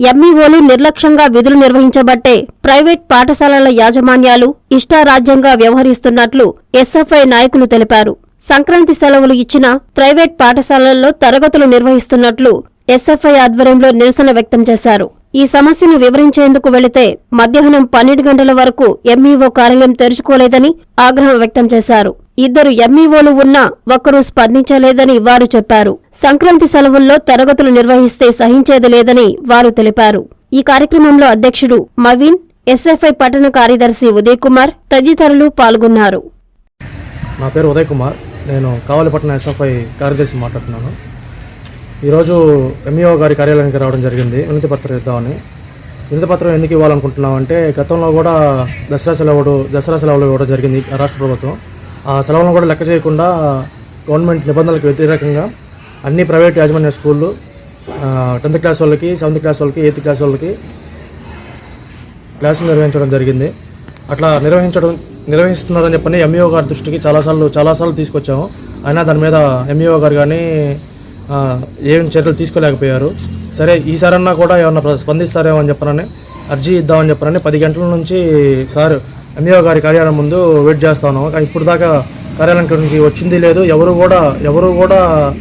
ఎంఈఓలు నిర్లక్ష్యంగా విధులు నిర్వహించబట్టే ప్రైవేట్ పాఠశాలల యాజమాన్యాలు ఇష్టారాజ్యంగా వ్యవహరిస్తున్నట్లు ఎస్ఎఫ్ఐ నాయకులు తెలిపారు. సంక్రాంతి సెలవులు ఇచ్చిన ప్రైవేట్ పాఠశాలల్లో తరగతులు నిర్వహిస్తున్నట్లు ఎస్ఎఫ్ఐ ఆధ్వర్యంలో నిరసన వ్యక్తం చేశారు. ఈ సమస్యను వివరించేందుకు వెళితే మధ్యాహ్నం పన్నెండు గంటల వరకు ఎంఈఓ కార్యాలయం తెరుచుకోలేదని ఆగ్రహం వ్యక్తం చేశారు. ఇద్దరు ఎంఈఓలు ఉన్నా ఒక్కరూ స్పందించలేదని వారు చెప్పారు. సంక్రాంతి సెలవుల్లో తరగతులు నిర్వహిస్తే సహించేది లేదని వారు తెలిపారు. ఈ కార్యక్రమంలో అధ్యక్షుడు మవీన్ ఎస్ఎఫ్ఐ పట్టణ కార్యదర్శి ఉదయ్ కుమార్ తదితరులు పాల్గొన్నారు. నా పేరు ఉదయ్ కుమార్ నేను కావలిపట్నం ఎస్ఎఫ్ఐ కార్యదర్శి మాట్లాడుతున్నాను. ఈరోజు ఎంఈఓ గారి కార్యాలయానికి రావడం జరిగింది. వినతి పత్రం ఇద్దామని. వినతి పత్రం ఎందుకు ఇవ్వాలనుకుంటున్నామంటే గతంలో కూడా దసరా సెలవుడు దసరా సెలవులు ఇవ్వడం జరిగింది రాష్ట్ర ప్రభుత్వం. ఆ సెలవులను కూడా లెక్క చేయకుండా గవర్నమెంట్ నిబంధనలకు వ్యతిరేకంగా అన్ని ప్రైవేట్ యాజమాన్య స్కూళ్ళు టెన్త్ క్లాస్ వాళ్ళకి సెవెంత్ క్లాస్ వాళ్ళకి ఎయిత్ క్లాస్ వాళ్ళకి క్లాసులు నిర్వహించడం జరిగింది. అట్లా నిర్వహించడం నిర్వహిస్తున్నారని చెప్పని ఎంఈఓ గారి దృష్టికి చాలాసార్లు చాలాసార్లు తీసుకొచ్చాము. అయినా దాని మీద ఎంఈఓ గారు కానీ ఏం చర్యలు తీసుకోలేకపోయారు. సరే ఈసారన్నా కూడా ఏమన్నా ప్ర- స్పందిస్తారేమో అని చెప్పనని అర్జీ ఇద్దామని చెప్పనని పది గంటల నుంచి సార్ ఎంఈఓ గారి కార్యాలయం ముందు వెయిట్ చేస్తాను కానీ ఇప్పుడు దాకా కార్యాలయానికి వచ్చింది లేదు. ఎవరు కూడా ఎవరు కూడా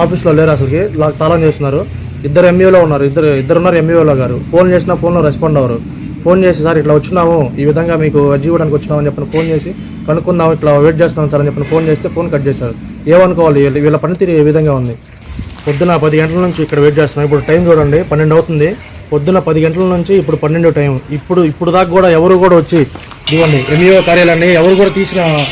ఆఫీస్లో లేరు అసలుకి. తాళం చేస్తున్నారు. ఇద్దరు ఎంఈఓలో ఉన్నారు. ఇద్దరు ఇద్దరున్నారు ఎంఈఓలో గారు. ఫోన్ చేసినా ఫోన్లో రెస్పాండ్ అవ్వరు. ఫోన్ చేసి సార్ ఇట్లా వచ్చినాము ఈ విధంగా మీకు అర్జీ ఇవ్వడానికి వచ్చినామని చెప్పిన ఫోన్ చేసి కనుక్కున్నాము ఇట్లా వెయిట్ చేస్తున్నాం సార్ అని చెప్పిన ఫోన్ చేస్తే ఫోన్ కట్ చేశారు. ఏమనుకోవాలి? వీళ్ళ- వీళ్ళ పనితీరు ఏ విధంగా ఉంది? పొద్దున పది గంటల నుంచి ఇక్కడ వెయిట్ చేస్తున్నాం. ఇప్పుడు టైం చూడండి పన్నెండు అవుతుంది. పొద్దున పది గంటల నుంచి ఇప్పుడు పన్నెండు టైం. ఇప్పుడు ఇప్పుడు దాకా కూడా ఎవరు కూడా వచ్చి ఇవ్వండి ఎంఈఓ కార్యాలయాన్ని ఎవరు కూడా తీసిన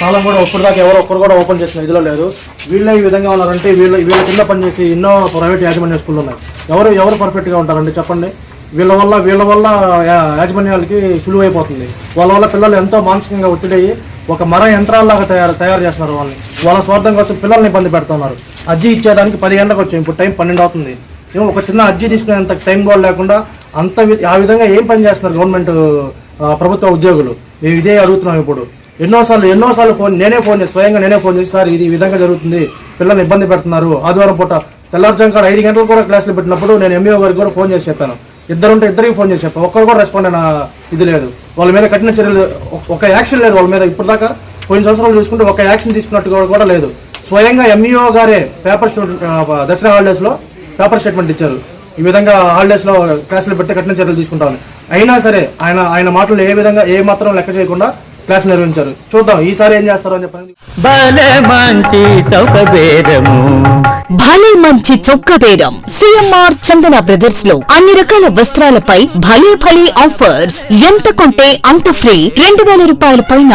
తాళం కూడా ఇప్పుడు దాకా ఎవరు ఒక్కరు కూడా ఓపెన్ చేసిన ఇదిలో లేదు. వీళ్ళే ఈ విధంగా ఉన్నారంటే వీళ్ళ వీళ్ళ కింద పనిచేసి ఎన్నో ప్రైవేట్ యాజమాన్య స్కూళ్ళు ఉన్నాయి. ఎవరు ఎవరు పర్ఫెక్ట్గా ఉంటారండి చెప్పండి? వీళ్ళ వల్ల వీళ్ళ వల్ల యాజమాన్యాలకి సులువైపోతుంది. వాళ్ళ వల్ల పిల్లలు ఎంతో మానసికంగా ఒత్తిడయ్యి ఒక మర యంత్రాల్లాగా తయారు తయారు చేస్తున్నారు వాళ్ళని. వాళ్ళ స్వార్థం కోసం పిల్లల్ని ఇబ్బంది పెడుతున్నారు. అజ్జీ ఇచ్చేదానికి పది గంటలకు వచ్చాం. ఇప్పుడు టైం పన్నెండు అవుతుంది. ఏమో ఒక చిన్న అర్జీ తీసుకునేంత టైం కూడా లేకుండా అంత ఆ విధంగా ఏం పని చేస్తున్నారు గవర్నమెంట్ ప్రభుత్వ ఉద్యోగులు? మేము ఇదే అడుగుతున్నాం ఇప్పుడు. ఎన్నోసార్లు ఎన్నోసార్లు ఫోన్ నేనే ఫోన్ చేసి స్వయంగా నేనే ఫోన్ చేసి సార్ ఇది ఈ విధంగా జరుగుతుంది. పిల్లల్ని ఇబ్బంది పెడుతున్నారు. ఆదివారం పూట తెల్లారుజాము కాడ ఐదు గంటలు కూడా క్లాసులు పెట్టినప్పుడు నేను ఎంఈఓ గారికి కూడా ఫోన్ చేసి చెప్పాను. ఇద్దరుంటే ఇద్దరికి ఫోన్ చేసి చెప్పాను ఒక్కరు కూడా రెస్పాండ్ అయిన ఇది లేదు. వాళ్ళ మీద కఠిన చర్యలు ఒక- యాక్షన్ లేదు వాళ్ళ మీద. ఇప్పటిదాకా పోయిన సంవత్సరాలు చూసుకుంటే ఒక యాక్షన్ తీసుకున్నట్టు కూడా- కూడా లేదు. స్వయంగా ఎంఈఓ గారే పేపర్ స్టూడెంట్ దసరా హాలిడేస్లో పేపర్ స్టేట్మెంట్ ఇచ్చారు. ఈ విధంగా హాలిడేస్లో క్లాసులు పెడితే కఠిన చర్యలు తీసుకుంటామని. అయినా సరే ఆయన ఆయన మాటలు ఏ విధంగా ఏ మాత్రం లెక్క చేయకుండా క్లాస్ నిర్వహించారు. చూద్దాం ఈసారి ఏం చేస్తారో అని బేరము భలే మంచి చొక్క బేరం సిఎంఆర్ చందన బ్రదర్స్లో అన్ని రకాల వస్త్రాలపై భలే భలే ఆఫర్స్. ఎంత కొంటే అంత ఫ్రీ. రెండు వేల రూపాయల పైన.